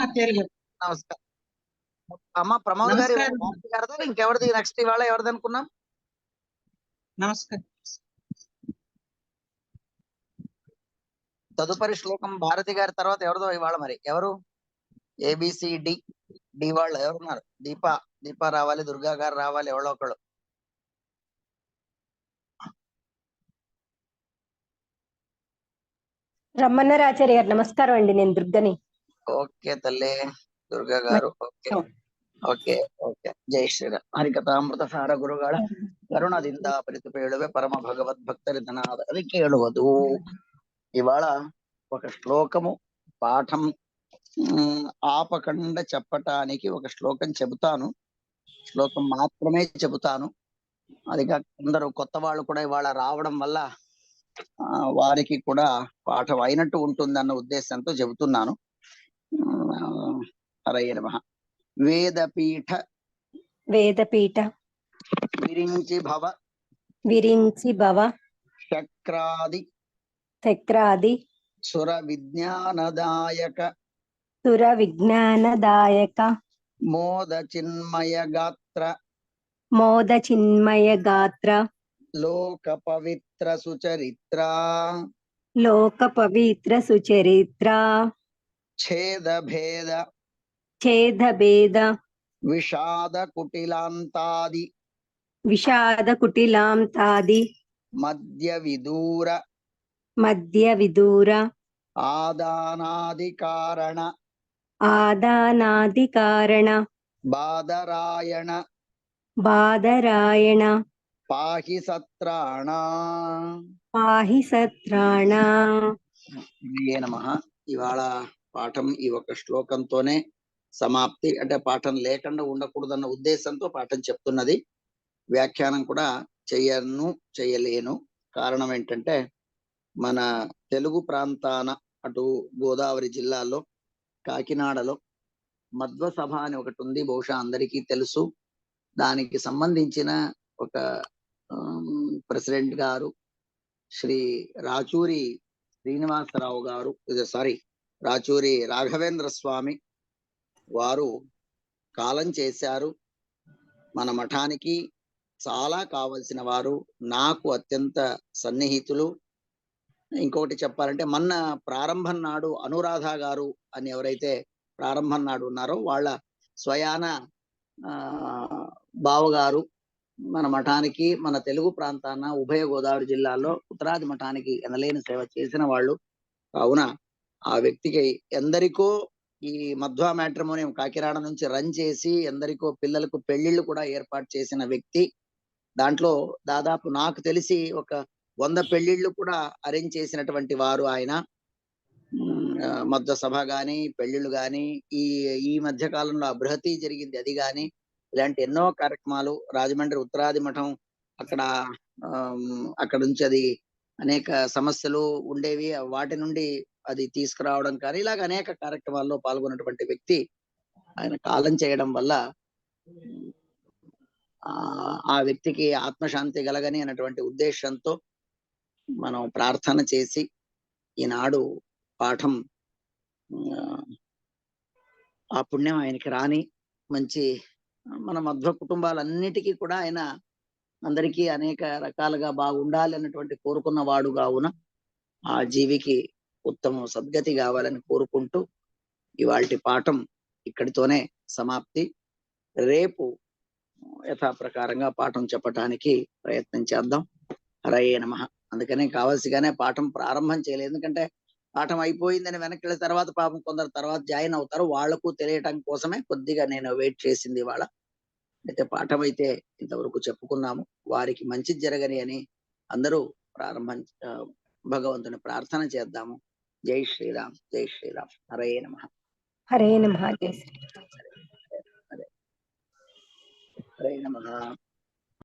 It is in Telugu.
నమస్కారం. అమ్మ ప్రమోద్ గారి ఇంకెవరిది? నెక్స్ట్ ఇవాళ ఎవరిది అనుకున్నాం నమస్కారం. తదుపరి శ్లోకం భారతి గారి తర్వాత ఎవరిదో ఇవాళ మరి? ఎవరు? ఏబిసి డి డి వాళ్ళు ఎవరున్నారు? దీప దీప రావాలి దుర్గా గారు రావాలి ఎవరో ఒకళ్ళు. రమ్మన్నారు ఆచార్య గారు నమస్కారం అండి. నేను దుర్గని. ఓకే తల్లి దుర్గా గారు. ఓకే. ఓకే. ఓకే జై ಶ್ರೀರಾಮ್ హరికథామృత సార ಗುರುಗಳ ಕರುಣದಿಂದ ಪರಿತು ಬೇಳುವೆ పరమ భగవద్ భక్తరితనాథ అది కేಳುవదు. ఇవాళ ఒక శ్లోకము పాఠం ఆపకుండా చెప్పటానికి ఒక శ్లోకం చెబుతాను. శ్లోకం మాత్రమే చెబుతాను. అది కాక కొత్త వాళ్ళు కూడా ఇవాళ రావడం వల్ల వారికి కూడా పాఠం అయినట్టు ఉంటుంది అన్న ఉద్దేశంతో చెబుతున్నాను. ఉమ్, హరయ్య నమః వేదపీఠ వేదపీఠ విరించి భవ విరించి భవ చక్రాది చక్రాది సుర విజ్ఞానదాయక సుర విజ్ఞానదాయక మోద చిన్మయ గాత్ర మోద చిన్మయ గాత్ర లోక పవిత్ర సుచరిత్ర లోక పవిత్ర సుచరిత్ర ఛేద భేద ఛేద భేద విషాద కుటిలాంతాది విషాద కుటిలాంతాది మధ్య విదూర మధ్య విదూర ఆదానాది కారణ ఆదానాది కారణ బాదరాయణ బాదరాయణ పాహి సత్రాణ పాహి సత్రాణ నమ ఇవాళ పాఠం ఈ ఒక శ్లోకంతోనే సమాప్తి అంటే పాఠం లేకుండా ఉండకూడదన్న ఉద్దేశంతో పాఠం చెప్తున్నది. వ్యాఖ్యానం కూడా చెయ్యను చెయ్యలేను కారణం ఏంటంటే మన తెలుగు ప్రాంతాన అటు గోదావరి జిల్లాలో కాకినాడలో మధ్వ సభ అని ఒకటి ఉంది బహుశా అందరికీ తెలుసు. దానికి సంబంధించిన ఒక ప్రెసిడెంట్ గారు శ్రీ రాచూరి శ్రీనివాసరావు గారు సారీ రాచూరి రాఘవేంద్ర స్వామి వారు కాలం చేశారు. మన మఠానికి చాలా కావలసిన వారు నాకు అత్యంత సన్నిహితులు. ఇంకొకటి చెప్పాలంటే మొన్న ప్రారంభం నాడు అనురాధ గారు అని ఎవరైతే ప్రారంభం నాడు ఉన్నారో వాళ్ళ స్వయాన ఆ బావగారు మన మఠానికి మన తెలుగు ప్రాంతాన ఉభయ గోదావరి జిల్లాలో ఉత్తరాది మఠానికి ఎనలేని సేవ చేసిన వాళ్ళు. కావున ఆ వ్యక్తికి ఎందరికో ఈ మధ్వా మ్యాట్రమోని కాకినాడ నుంచి రన్ చేసి ఎందరికో పిల్లలకు పెళ్ళిళ్ళు కూడా ఏర్పాటు చేసిన వ్యక్తి. దాంట్లో దాదాపు నాకు తెలిసి ఒక వంద పెళ్ళిళ్ళు కూడా అరేంజ్ చేసినటువంటి వారు ఆయన. మధ్వ మధ్య సభ గాని పెళ్ళిళ్ళు గాని ఈ ఈ మధ్య కాలంలో బృహతి జరిగింది అది గాని ఇలాంటి ఎన్నో కార్యక్రమాలు రాజమండ్రి ఉత్తరాది మఠం అక్కడ అక్కడ నుంచి అది అనేక సమస్యలు ఉండేవి. వాటి నుండి అది తీసుకురావడం కానీ ఇలాగ అనేక కార్యక్రమాల్లో పాల్గొన్నటువంటి వ్యక్తి ఆయన కాలం చేయడం వల్ల ఆ ఆ వ్యక్తికి ఆత్మశాంతి కలగని అన్నటువంటి ఉద్దేశంతో మనం ప్రార్థన చేసి ఈనాడు పాఠం ఆ, ఆ పుణ్యం ఆయనకి రాని మంచి మన మధ్వ కుటుంబాలన్నిటికీ కూడా ఆయన అందరికీ అనేక రకాలుగా బాగుండాలి అన్నటువంటి కోరుకున్న వాడు కావున ఆ జీవికి ఉత్తమ సద్గతి కావాలని కోరుకుంటూ ఇవాటి పాఠం ఇక్కడితోనే సమాప్తి. రేపు యథాప్రకారంగా పాఠం చెప్పటానికి ప్రయత్నం చేద్దాం. హరయే నమ. అందుకనే కావలసిగానే పాఠం ప్రారంభం చేయలేదు ఎందుకంటే పాఠం అయిపోయిందని వెనక్కి వెళ్ళిన తర్వాత పాపం కొందరు తర్వాత జాయిన్ అవుతారు. వాళ్ళకు తెలియటం కోసమే కొద్దిగా నేను వెయిట్ చేసింది వాళ్ళ అయితే పాఠం అయితే ఇంతవరకు చెప్పుకున్నాము. వారికి మంచి జరగని అని అందరూ ప్రారంభం భగవంతుని ప్రార్థన చేద్దాము. జై శ్రీరామ్ జై శ్రీరామ్. హరయే నమ. హరే నమ. జయ శ్రీ హరే నమ.